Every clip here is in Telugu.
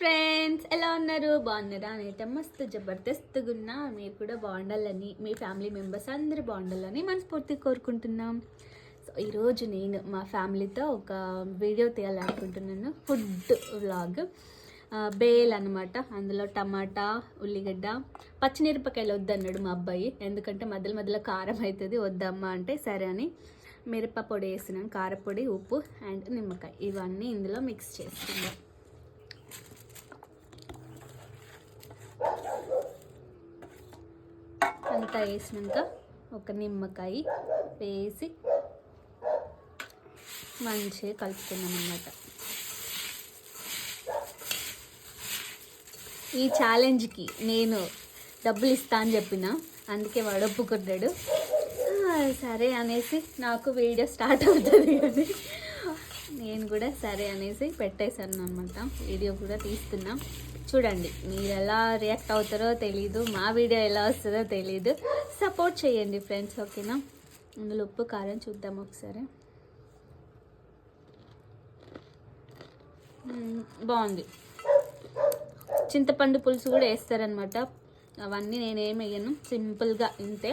ఫ్రెండ్స్ ఎలా ఉన్నారు? బాగున్నారా? నేనైతే మస్తు జబర్దస్త్గా ఉన్నా మీరు కూడా బాగుండాలని మీ ఫ్యామిలీ మెంబర్స్ అందరూ బాగుండాలని మనస్ఫూర్తిగా కోరుకుంటున్నాం. సో ఈరోజు నేను మా ఫ్యామిలీతో ఒక వీడియో తీయాలనుకుంటున్నాను. Food vlog. బేల్ అనమాట అందులో టమాటా ఉల్లిగడ్డ పచ్చిమిరపకాయలు వద్దన్నాడు మా అబ్బాయి. ఎందుకంటే మధ్యలో మధ్యలో కారం అవుతుంది వద్దమ్మా అంటే సరే అని మిరప పొడి వేసినాం. కారపొడి ఉప్పు అండ్ నిమ్మకాయ. ఇవన్నీ ఇందులో మిక్స్ చేసుకుందాం. అంతా వేసినాక ఒక నిమ్మకాయ వేసి మంచిగా కలుపుకున్నాం అన్నమాట. ఈ ఛాలెంజ్కి నేను డబ్బులు ఇస్తా అని చెప్పిన అందుకే వాడు ఒప్పుకున్నాడు సరే అనేసి నాకు వీడియో స్టార్ట్ అవుతుంది అని. నేను కూడా సరే అనేసి పెట్టేశాను అనమాట వీడియో కూడా తీస్తున్నాం. చూడండి మీరు ఎలా రియాక్ట్ అవుతారో తెలీదు మా వీడియో ఎలా వస్తుందో తెలీదు. సపోర్ట్ చేయండి ఫ్రెండ్స్ ఓకేనా అందులో ఉప్పు కారం చూద్దాం ఒకసారి. బాగుంది. చింతపండు పులుసు కూడా వేస్తారనమాట అవన్నీ నేనేం వేయను సింపుల్గా ఇంతే.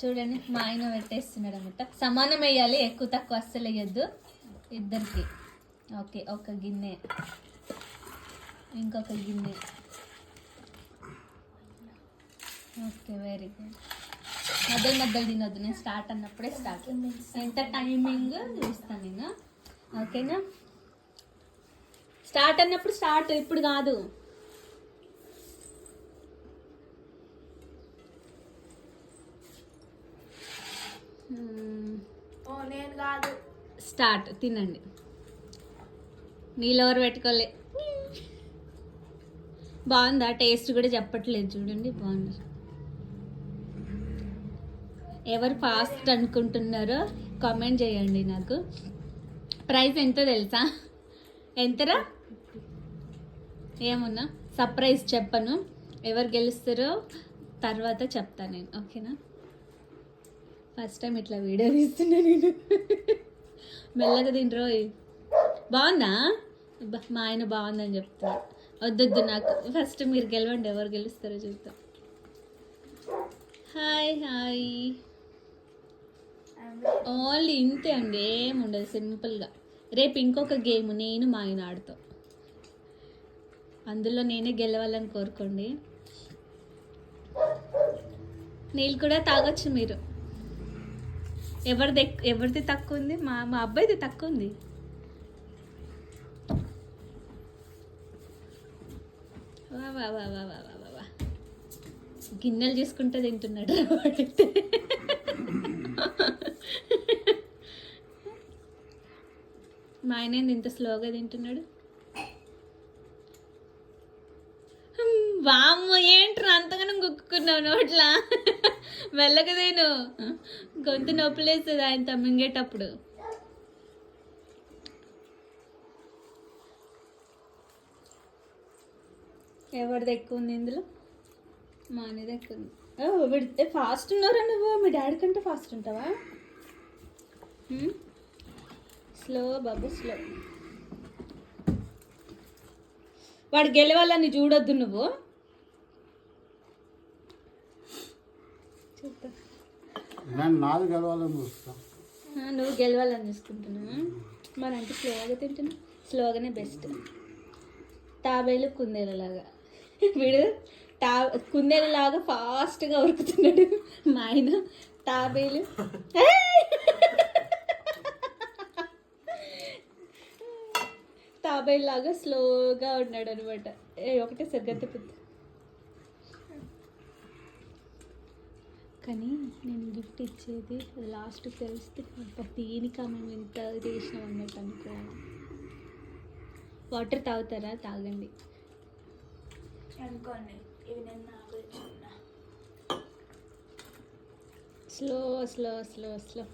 చూడండి మా ఆయన పెట్టేస్తున్నాడు అనమాట సమానం వేయాలి ఎక్కువ తక్కువ అస్సలు వేయద్దు. ఇద్దరికి. ఓకే ఒక గిన్నె. ఇంకొక గిన్నె. ఓకే వెరీ గుడ్ మధ్యలో మధ్యలో తినొద్దు నేను స్టార్ట్ అన్నప్పుడే స్టార్ట్ ఎంత టైమింగ్ చూస్తాను నేను. ఓకేనా? స్టార్ట్ అన్నప్పుడు స్టార్ట్ ఇప్పుడు కాదు. నేను కాదు. స్టార్ట్ తినండి. నీళ్ళెవరు పెట్టుకోలే. బాగుందా? టేస్ట్ కూడా చెప్పట్లేదు చూడండి బాగుంది. ఎవరు ఫాస్ట్ అనుకుంటున్నారో కామెంట్ చేయండి నాకు. ప్రైస్ ఎంత తెలుసా? ఎంతరా? ఏమున్నా? సర్ప్రైజ్ చెప్పను. ఎవరు గెలుస్తారో తర్వాత చెప్తాను నేను ఓకేనా? ఫస్ట్ టైం ఇట్లా వీడియో తీస్తున్నా నేను. మెల్లగా తినరోయ్. బాగుందా? మా ఆయన బాగుందని చెప్తారు వద్దొద్దు నాకు. ఫస్ట్ మీరు గెలవండి ఎవరు గెలుస్తారో చూద్దాం హాయ్ హాయ్. ఓన్లీ ఇంతే అండి ఏముండదు సింపుల్గా. రేపు ఇంకొక గేమ్ నేను మా ఆయన ఆడుతాం. అందులో నేనే గెలవాలని కోరుకోండి. నీళ్ళు కూడా తాగొచ్చు మీరు. ఎవరిది ఎవరిది తక్కువ ఉంది? మా మా అబ్బాయిది తక్కువ ఉంది. వా వా వా వా వా వా వా. గిన్నెలు చేసుకుంటే తింటున్నాడు వాడైతే మా ఆయన ఏంది ఇంత స్లోగా తింటున్నాడు? వామ్మ ఏంట్రా అంతగానం గుక్కున్నావు నోట్లా? వెళ్ళకదేను గొంతు నొప్పులేస్తుంది ఆయన మింగేటప్పుడు ఎవరిది ఎక్కువ ఉంది ఇందులో? మా అనేది ఎక్కువ ఉంది ఓ, వీడితే ఫాస్ట్ ఉన్నారా నువ్వు? మీ డాడీ కంటే ఫాస్ట్ ఉంటావా? స్లో బాబు స్లో వాడు గెలవాలని చూడొద్దు నువ్వు. చూద్దాం. నేను నాది గెలవాలని చూస్తా. ఆ, నువ్వు గెలవాలని చూసుకుంటున్నా మరి అంటే స్లోగా తింటున్నా స్లోగానే బెస్ట్ తాబేలు కుందేలులాగా వీడు టా కుందేలులాగా ఫాస్ట్గా ఉరుకుతున్నాడు. మా ఆయన తాబేలు. తాబేలు లాగా స్లోగా ఉన్నాడు అనమాట ఏ ఒకటే సరిగ్గా తిప్పుద్ది కానీ నేను గిఫ్ట్ ఇచ్చేది లాస్ట్ తెలిస్తే అబ్బా, దీనికి మేము ఇంత చేసినాం అన్నట్టు అనుకోవాలి వాటర్ తాగుతారా? తాగండి. అనుకోండి. ఇవి నేను స్లో స్లో స్లో స్లో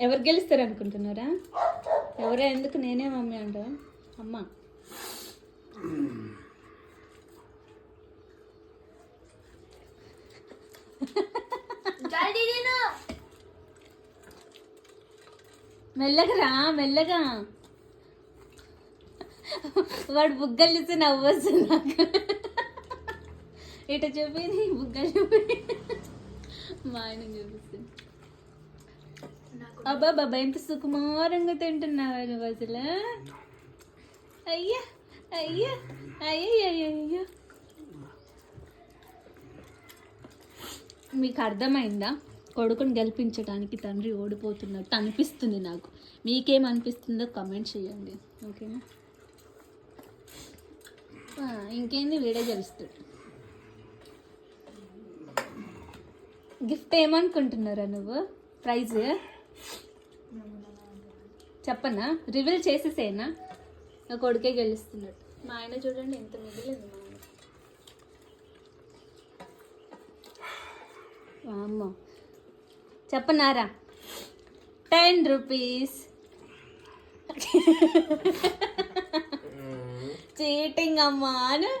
ఎవరు గెలుస్తారు అనుకుంటున్నారా? ఎవరా? ఎందుకు? నేనే మమ్మీ అంటా అమ్మ. తిను. మెల్లగా రా మెల్లగా. వాడు బుగ్గలు నాకు. ఇట చూపి నీ బుగ్గలు చూపి మా ఆయన చూపిస్తుంది అబ్బా బాబా ఎంత సుకుమారంగా తింటున్నావా నువ్వు అసలు అయ్యా అయ్యా అయ్యో అయ్యో మీకు అర్థమైందా? కొడుకుని గెలిపించడానికి తండ్రి ఓడిపోతున్నట్టు అనిపిస్తుంది నాకు. మీకేం అనిపిస్తుందో కమెంట్ చేయండి. ఓకేనా? ఇంకేంది? వీడే గెలుస్తాడు. గిఫ్ట్ ఏమనుకుంటున్నారా నువ్వు? ప్రైజ్? చెప్పనా? రివీల్ చేసేసేనా? నా కొడుకే గెలుస్తున్నాడు. మా ఆయన చూడండి ఎంత మిగిలింది మా ఆయన. అమ్మ చెప్పనారా? Ten rupees. చీటింగ్ అమ్మా అను.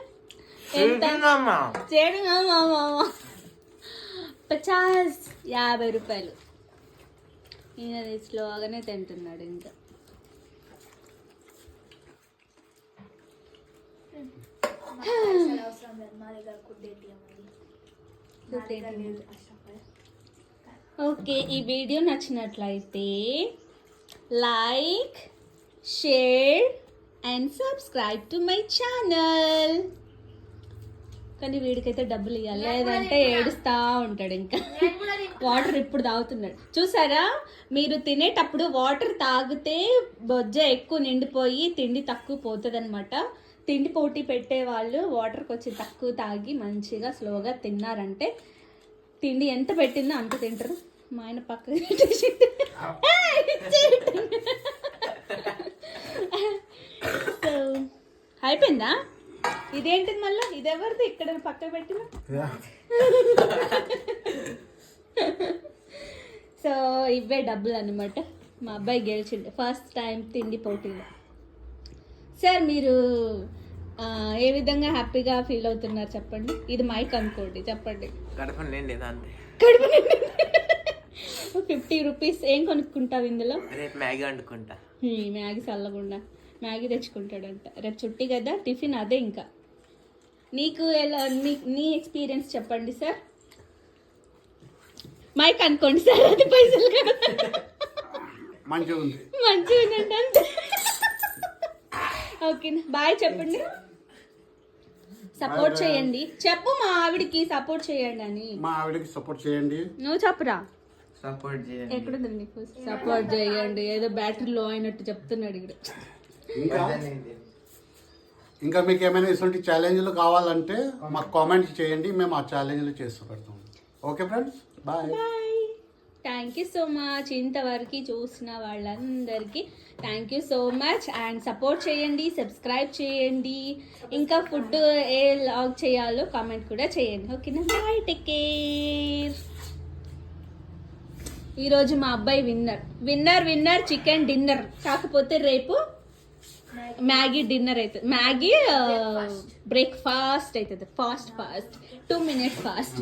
ఎంత? చీటింగ్ అమ్మా అమ్మా, అమ్మా. పచాస్ యాభై రూపాయలు. ఈయన స్లోగానే తింటున్నాడు ఇంకా. ఓకే ఈ వీడియో నచ్చినట్లయితే like share and subscribe to my channel. కానీ వీడికైతే డబ్బులు ఇవ్వాలి లేదంటే ఏడుస్తా ఉంటాడు ఇంకా. వాటర్ ఇప్పుడు తాగుతున్నాడు. చూసారా? మీరు తినేటప్పుడు వాటర్ తాగితే బొజ్జ ఎక్కువ నిండిపోయి తిండి తక్కువ పోతుంది తిండి పోటీ పెట్టే వాళ్ళు వాటర్ కొంచెం తక్కువ తాగి మంచిగా స్లోగా తిన్నారంటే తిండి ఎంత పెట్టిందో అంత తింటారు. మా ఆయన So, అయిపోయిందా? ఇదేంటిది మళ్ళీ? ఇదెవరిది? ఇక్కడ పక్కన పెట్టిన? సో ఇవే డబ్బులు అనమాట మా అబ్బాయి గెలిచిండు. ఫస్ట్ టైం తిండి పోటీలో. సార్ మీరు ఏ విధంగా హ్యాపీగా ఫీల్ అవుతున్నారు చెప్పండి? ఇది మైక్ అనుకోండి చెప్పండి. కడుపు నిండింది అంతే? కడుపు ఫిఫ్టీ రూపీస్ ఏం కొనుక్కుంటావు ఇందులో? రేపు మ్యాగీ వండుకుంటా. ఈ మ్యాగీ చల్లకుండా మ్యాగీ తెచ్చుకుంటాడంట. రేపు చుట్టి కదా టిఫిన్ అదే ఇంకా. నీకు ఎలా నీ నీ ఎక్స్పీరియన్స్ చెప్పండి సార్ మైక్ అనుకోండి సార్ అది పైసలు మంచిగా ఉంది. మంచిగా ఉందండి అంతే. ఓకే బాయ్ చెప్పండి. సపోర్ట్ చేయండి. చెప్పు మా ఆవిడకి సపోర్ట్ చేయండి అని. మా ఆవిడకి సపోర్ట్ చేయండి. నువ్వు చెప్పురా. సపోర్ట్ చేయండి. ఎక్కడుంది నీకు? సపోర్ట్ చేయండి. ఏదో బ్యాటరీ లో అయినట్టు చెప్తున్నాడు ఇక్కడ. ఇంకా మీకు ఏమైనా ఇటువంటి ఛాలెంజ్లు కావాలంటే మాకు కామెంట్ చేయండి మేము ఆ ఛాలెంజ్లు చేస్తూ పెడతాం. Okay friends bye bye thank you so much ఇంతవరకు చూసిన వాళ్ళందరికీ thank you so much and support చేయండి సబ్స్క్రైబ్ చేయండి. ఇంకా ఫుడ్ ఏ లాగ్ చేయాలో కామెంట్ కూడా చేయండి. ఓకేనా బాయ్ టేక్ కేర్ ఈరోజు మా అబ్బాయి winner winner winner chicken dinner కాకపోతే రేపు మ్యాగీ డిన్నర్ అవుతుంది మ్యాగీ బ్రేక్ఫాస్ట్ అవుతుంది fast fast two minutes fast